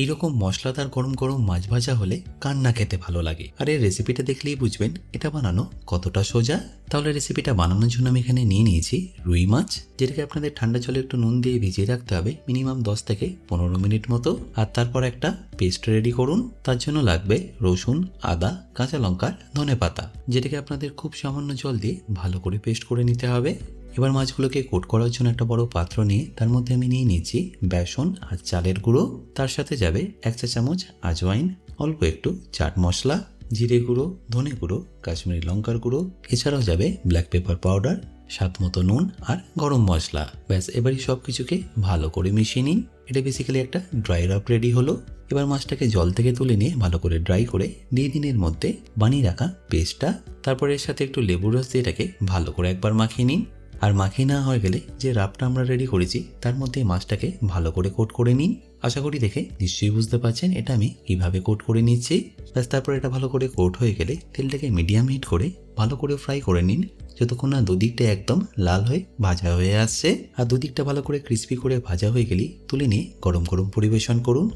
এইরকম মশলাদার গরম গরম মাছ ভাজা হলে কান্না খেতে ভালো লাগে। আর এই রেসিপিটা দেখলেই বুঝবেন এটা বানানো কতটা সোজা। তাহলে রেসিপিটা বানানোর জন্য আমি এখানে নিয়ে নিয়েছি রুই মাছ, যেটাকে আপনাদের ঠান্ডা জলে একটু নুন দিয়ে ভিজিয়ে রাখতে হবে মিনিমাম দশ থেকে পনেরো মিনিট মতো। আর তারপর একটা পেস্ট রেডি করুন, তার জন্য লাগবে রসুন, আদা, কাঁচা লঙ্কা ধনে পাতা যেটাকে আপনাদের খুব সামান্য জল দিয়ে ভালো করে পেস্ট করে নিতে হবে। এবার মাছগুলোকে কোট করার জন্য একটা বড় পাত্র নিয়ে তার মধ্যে আমি নিয়ে নিয়েছি বেসন আর চালের গুঁড়ো। তার সাথে যাবে এক চা চামচ আজওয়াইন, অল্প একটু চাট মশলা, জিরে গুঁড়ো, ধনে গুঁড়ো, কাশ্মীরি লঙ্কার গুঁড়ো। এছাড়াও যাবে ব্ল্যাক পেপার পাউডার স্বাদ মতো নুন আর গরম মশলা। ব্যাস, এবারই সব কিছুকে ভালো করে মিশিয়ে নিন। এটা বেসিক্যালি একটা ড্রাই রাপ রেডি হলো। এবার মাছটাকে জল থেকে তুলে নিয়ে ভালো করে ড্রাই করে দিয়ে দিনের মধ্যে বানিয়ে রাখা পেস্টটা তারপরে এর সাথে একটু লেবুর রস দিয়ে এটাকে ভালো করে একবার মাখিয়ে নিন। আর মাখিয়ে না হয়ে গেলে যে রাপটা আমরা রেডি করেছি, তার মধ্যে মাছটাকে ভালো করে কোট করে নিন। আশা করি দেখে নিশ্চয়ই বুঝতে পারছেন এটা আমি কীভাবে কোট করে নিচ্ছি। ব্যাস, তারপর এটা ভালো করে কোট হয়ে গেলে তেলটাকে মিডিয়াম হিট করে ভালো করে ফ্রাই করে নিন। যতক্ষণ না দুদিকটা একদম লাল হয়ে ভাজা হয়ে আসছে। আর দুদিকটা ভালো করে ক্রিস্পি করে ভাজা হয়ে গেলেই তুলে নিয়ে গরম গরম পরিবেশন করুন।